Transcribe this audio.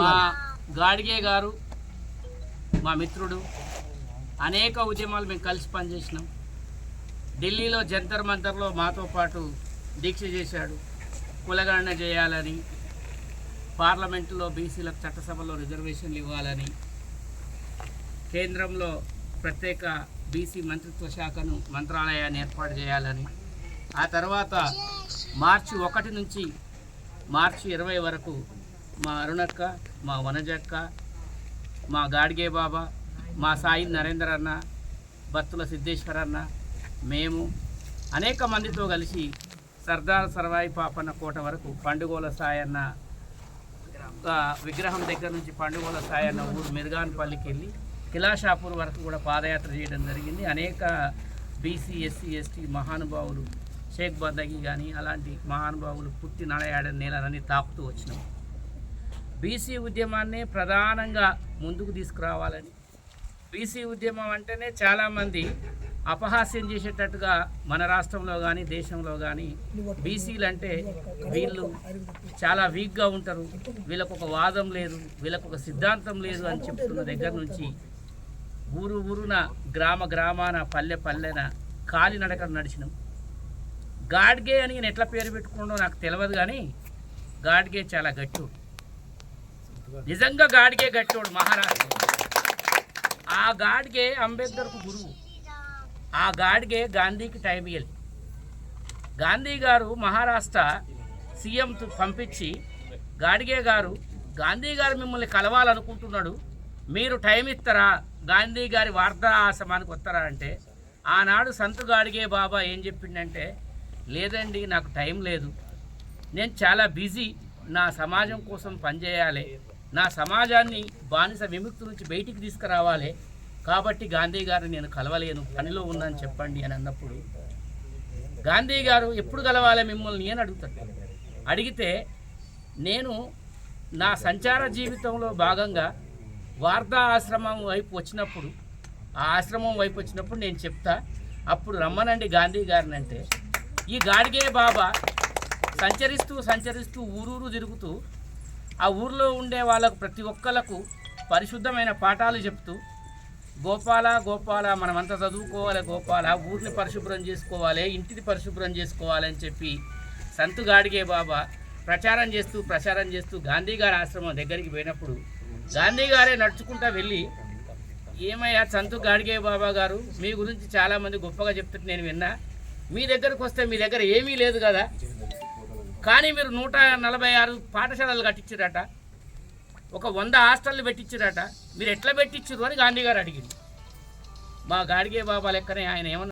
మా గాడిగే గారు మా మిత్రుడు అనేక ఉద్యమాలు మేము కలిసి పనిచేసినాం. ఢిల్లీలో జంతర్ మంతర్లో మాతో పాటు దీక్ష చేశాడు. కులగణన చేయాలని పార్లమెంటులో బీసీలకు చట్టసభలో రిజర్వేషన్లు ఇవ్వాలని కేంద్రంలో ప్రత్యేక బీసీ మంత్రిత్వ శాఖను మంత్రాలయాన్ని ఏర్పాటు చేయాలని ఆ తర్వాత మార్చి ఒకటి నుంచి మార్చి ఇరవై వరకు మా అరుణక్క మా వనజక్క మా గాడిగే బాబా మా సాయి నరేందర్ అన్న భక్తుల సిద్ధేశ్వర అన్న మేము అనేక మందితో కలిసి సర్దార్ సర్వాయి పాపన్న కోట వరకు పండుగోల సాయన్న ఆ, విగ్రహం దగ్గర నుంచి పండుగోల సాయన్న ఊరు మిర్గాన్పల్లికి వెళ్ళి కిలాషాపూర్ వరకు కూడా పాదయాత్ర చేయడం జరిగింది. అనేక బీసీ ఎస్సీ ఎస్టీ మహానుభావులు షేక్ బందగి కానీ అలాంటి మహానుభావులు పుట్టి నడయాడని నేలనని తాకుతూ వచ్చినాం. బీసీ ఉద్యమాన్ని ప్రధానంగా ముందుకు తీసుకురావాలని బీసీ ఉద్యమం అంటేనే చాలామంది అపహాస్యం చేసేటట్టుగా మన రాష్ట్రంలో కానీ దేశంలో కానీ బీసీలు అంటే వీళ్ళు చాలా వీక్గా ఉంటారు. వీళ్ళకు ఒక వాదం లేదు వీళ్ళకు ఒక సిద్ధాంతం లేదు అని చెప్తున్న దగ్గర నుంచి ఊరు ఊరున గ్రామ గ్రామాన పల్లె పల్లెన కాలినడక నడిచినాం. గాడ్గే అని నేను ఎట్లా పేరు పెట్టుకున్నాడో నాకు తెలియదు కానీ గాడ్గే చాలా గట్టివాడు నిజంగా గాడిగే గట్టివాడు మహారాష్ట్ర ఆ గాడ్గే అంబేద్కర్కు గురువు. ఆ గాడిగే గాంధీకి టైం ఇయ్యాలి. గాంధీ గారు మహారాష్ట్ర సీఎం పంపించి గాడ్గే గారు గాంధీ గారు మిమ్మల్ని కలవాలనుకుంటున్నాడు. మీరు టైం ఇస్తారా? గాంధీ గారి వార్తా ఆశ్రమానికి వస్తారా అంటే ఆనాడు సంతు గాడిగే బాబా ఏం చెప్పిండంటే లేదండి నాకు టైం లేదు. నేను చాలా బిజీ. నా సమాజం కోసం పనిచేయాలి. నా సమాజాన్ని బానిస విముక్తి నుంచి బయటికి తీసుకురావాలి. కాబట్టి గాంధీ గారు నేను కలవలేను. పనిలో ఉన్నాను చెప్పండి అని అన్నప్పుడు గాంధీ గారు ఎప్పుడు కలవాలి మిమ్మల్ని అని అడుగుతాడు అడిగితే నేను నా సంచార జీవితంలో భాగంగా వార్ధా ఆశ్రమం వైపు వచ్చినప్పుడు ఆ ఆశ్రమం వైపు వచ్చినప్పుడు నేను చెప్తా. అప్పుడు రమ్మనండి గాంధీ గారిని అంటే ఈ గాడిగే బాబా సంచరిస్తూ సంచరిస్తూ ఊరూరు తిరుగుతూ ఆ ఊర్లో ఉండే వాళ్ళకు ప్రతి ఒక్కలకు పరిశుద్ధమైన పాఠాలు చెప్తూ గోపాల గోపాల మనమంతా చదువుకోవాలి గోపాల ఊరిని పరిశుభ్రం చేసుకోవాలి ఇంటిని పరిశుభ్రం చేసుకోవాలి అని చెప్పి సంతు గాడిగే బాబా ప్రచారం చేస్తూ ప్రచారం చేస్తూ గాంధీ గారి ఆశ్రమం దగ్గరికి పోయినప్పుడు గాంధీ గారే నడుచుకుంటా వెళ్ళి ఏమయ్యా సంతు గాడిగే బాబా గారు మీ గురించి చాలామంది గొప్పగా చెప్తుంటే నేను విన్నా మీ దగ్గరకు వస్తే మీ దగ్గర ఏమీ లేదు కదా? కానీ మీరు నూట నలభై ఆరు పాఠశాలలు కట్టించారట. ఒక వంద హాస్టళ్ళు పెట్టించారట. మీరు ఎట్లా పెట్టించారు అని గాంధీ గారు అడిగింది మా గాడిగే బాబా లెక్కనే ఆయన ఏమన్నా